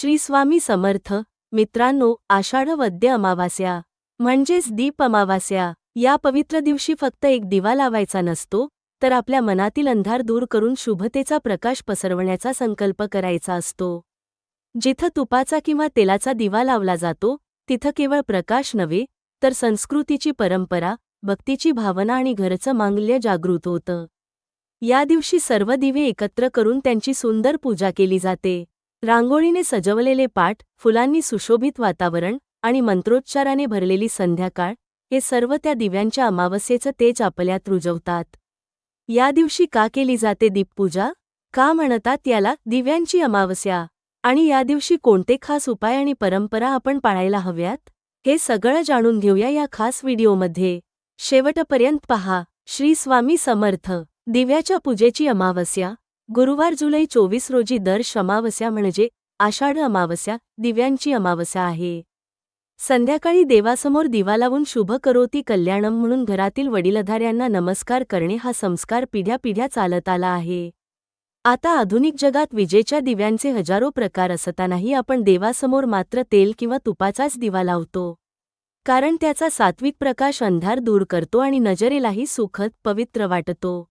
श्री स्वामी समर्थ मित्रांनो आषाढ वद्य अमावास्या म्हणजेच दीप अमावास्या या पवित्र दिवशी फक्त एक दिवा लावायचा नसतो तर आपल्या मनातील अंधार दूर करून शुभतेचा प्रकाश पसरवण्याचा संकल्प करायचा असतो. जिथं तुपाचा किंवा तेलाचा दिवा लावला जातो तिथं केवळ प्रकाश नव्हे तर संस्कृतीची परंपरा भक्तीची भावना आणि घरचं मांगल्य जागृत होतं. या दिवशी सर्व दिवे एकत्र करून त्यांची सुंदर पूजा केली जाते. रांगोळीने सजवलेले पाठ फुलांनी सुशोभित वातावरण आणि मंत्रोच्चाराने भरलेली संध्याकाळ हे सर्व त्या दिव्यांच्या अमावस्येचं तेज आपल्यात रुजवतात. या दिवशी का केली जाते दीपपूजा? का म्हणतात याला दिव्यांची अमावस्या? आणि या दिवशी कोणते खास उपाय आणि परंपरा आपण पाळायला हव्यात? हे सगळं जाणून घेऊया या खास व्हिडिओमध्ये. शेवटपर्यंत पहा श्री स्वामी समर्थ दिव्याच्या पूजेची अमावस्या गुरुवार जुलै चोवीस रोजी दर अमावस्या म्हणजे आषाढ अमावस्या दिव्यांची अमावस्या आहे. संध्याकाळी देवासमोर दिवा लावून शुभ करोती कल्याणम म्हणून घरातील वडीलधाऱ्यांना नमस्कार करणे हा संस्कार पिढ्यापिढ्या चालत आला आहे. आता आधुनिक जगात विजेच्या दिव्यांचे हजारो प्रकार असतानाही आपण देवासमोर मात्र तेल किंवा तुपाचाच दिवा लावतो. कारण त्याचा सात्विक प्रकाश अंधार दूर करतो आणि नजरेलाही सुखद पवित्र वाटतो.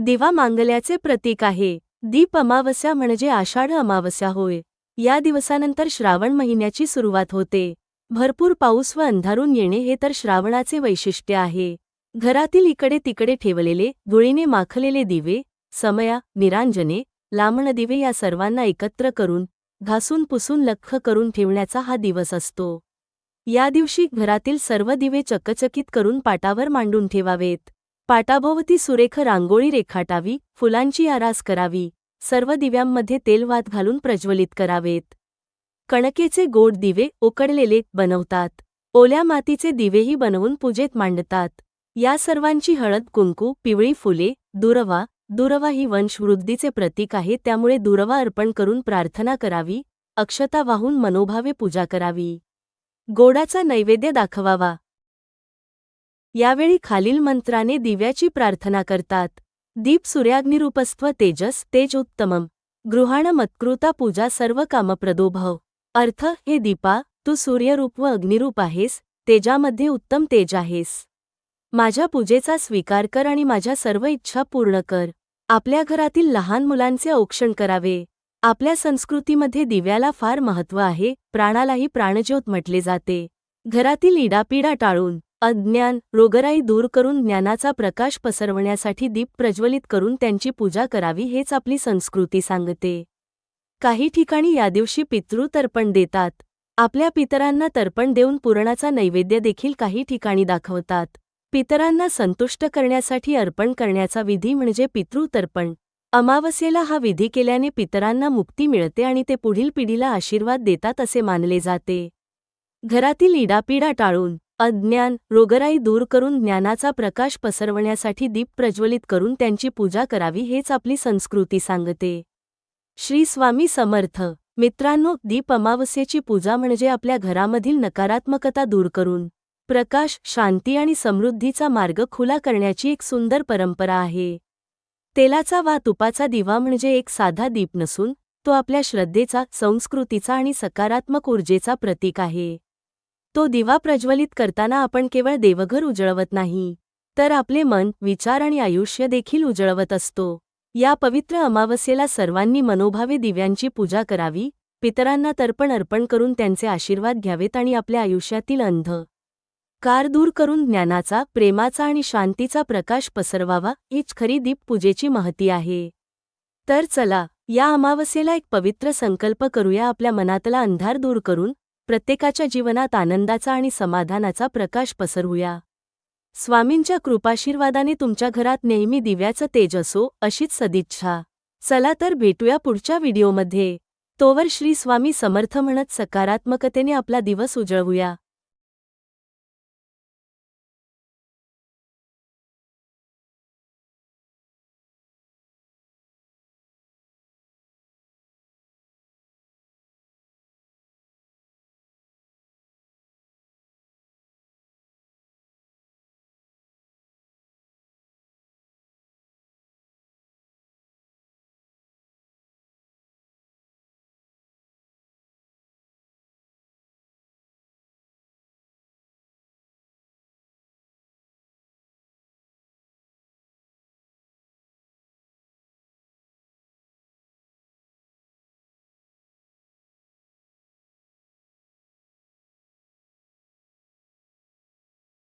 दिवा मांगल्याचे प्रतीक आहे. दीप अमावस्या म्हणजे आषाढ अमावस्या होय. या दिवसानंतर श्रावण महिन्याची सुरुवात होते. भरपूर पाऊस व अंधारून येणे हे तर श्रावणाचे वैशिष्ट्य आहे. घरातील इकडे तिकडे ठेवलेले धुळीने माखलेले दिवे समया निरांजने लांबण दिवे या सर्वांना एकत्र करून घासून पुसून लख्ख करून ठेवण्याचा हा दिवस असतो. या दिवशी घरातील सर्व दिवे चकचकित करून पाटावर मांडून ठेवावेत. पाटाभोवती सुरेख रांगोळी रेखाटावी फुलांची आरास करावी सर्व दिव्यांमध्ये तेलवात घालून प्रज्वलित करावेत. कणकेचे गोड दिवे उकडलेले बनवतात. ओल्या मातीचे दिवेही बनवून पूजेत मांडतात. या सर्वांची हळद कुंकू पिवळी फुले दुरवा दुरवा ही वंशवृद्धीचे प्रतीक आहे त्यामुळे दुरवा अर्पण करून प्रार्थना करावी अक्षता वाहून मनोभावे पूजा करावी. गोडाचा नैवेद्य दाखवावा. यावेळी खालील मंत्राने दिव्याची प्रार्थना करतात. दीप सूर्याग्निरूपस्त्व तेजस तेज उत्तमम. गृहाण मत्कृता पूजा सर्व कामप्रदोभव. अर्थ हे दीपा तू सूर्यरूप व अग्निरूप आहेस तेजामध्ये उत्तम तेज आहेस. माझ्या पूजेचा स्वीकार कर आणि माझ्या सर्व इच्छा पूर्ण कर. आपल्या घरातील लहान मुलांचे औक्षण करावे. आपल्या संस्कृतीमध्ये दिव्याला फार महत्त्व आहे प्राणालाही प्राणज्योत म्हटले जाते. घरातील इडापिडा टाळून. अज्ञान रोगराई दूर करून ज्ञानाचा प्रकाश पसरवण्यासाठी दीप प्रज्वलित करून त्यांची पूजा करावी हेच आपली संस्कृती सांगते. काही ठिकाणी या दिवशी पितृ तर्पण देतात. आपल्या पितरांना तर्पण देऊन पुरणाचा नैवेद्य देखील काही ठिकाणी दाखवतात. पितरांना संतुष्ट करण्यासाठी अर्पण करण्याचा विधी म्हणजे पितृतर्पण अमावस्येला हा विधी केल्याने पितरांना मुक्ती मिळते आणि ते पुढील पिढीला आशीर्वाद देतात असे मानले जाते. घरातील इडापिडा टाळून अज्ञान रोगराई दूर करून ज्ञानाचा प्रकाश पसरवण्यासाठी दीप प्रज्वलित करून त्यांची पूजा करावी हेच आपली संस्कृती सांगते. श्री स्वामी समर्थ. मित्रांनो दीप अमावस्येची पूजा म्हणजे आपल्या घरामधील नकारात्मकता दूर करून प्रकाश शांती आणि समृद्धीचा मार्ग खुला करण्याची एक सुंदर परंपरा आहे. तेलाचा वा तुपाचा दिवा म्हणजे एक साधा दीप नसून तो आपल्या श्रद्धेचा संस्कृतीचा आणि सकारात्मक ऊर्जेचा प्रतीक आहे. तो दिवा प्रज्वलित करताना आपण केवळ देवघर उजळवत नाही तर आपले मन विचार आणि आयुष्य देखील उजळवत असतो. या पवित्र अमावस्येला सर्वांनी मनोभावे दिव्यांची पूजा करावी पितरांना तर्पण अर्पण करून त्यांचे आशीर्वाद घ्यावेत आणि आपल्या आयुष्यातील अंध कार दूर करून ज्ञानाचा प्रेमाचा आणि शांतीचा प्रकाश पसरवावा हीच खरी दीप पूजेची महती आहे. तर चला या अमावस्येला एक पवित्र संकल्प करूया आपल्या मनातला अंधार दूर करून प्रत्येकाच्या जीवनात आनंदाचा आणि समाधानाचा प्रकाश पसरवूया. स्वामींच्या कृपाशीर्वादाने तुमच्या घरात नेहमी दिव्याचं तेज असो अशीच सदिच्छा. चला तर भेटूया पुढच्या व्हिडिओमध्ये. तोवर श्री स्वामी समर्थ म्हणत सकारात्मकतेने आपला दिवस उजळवूया.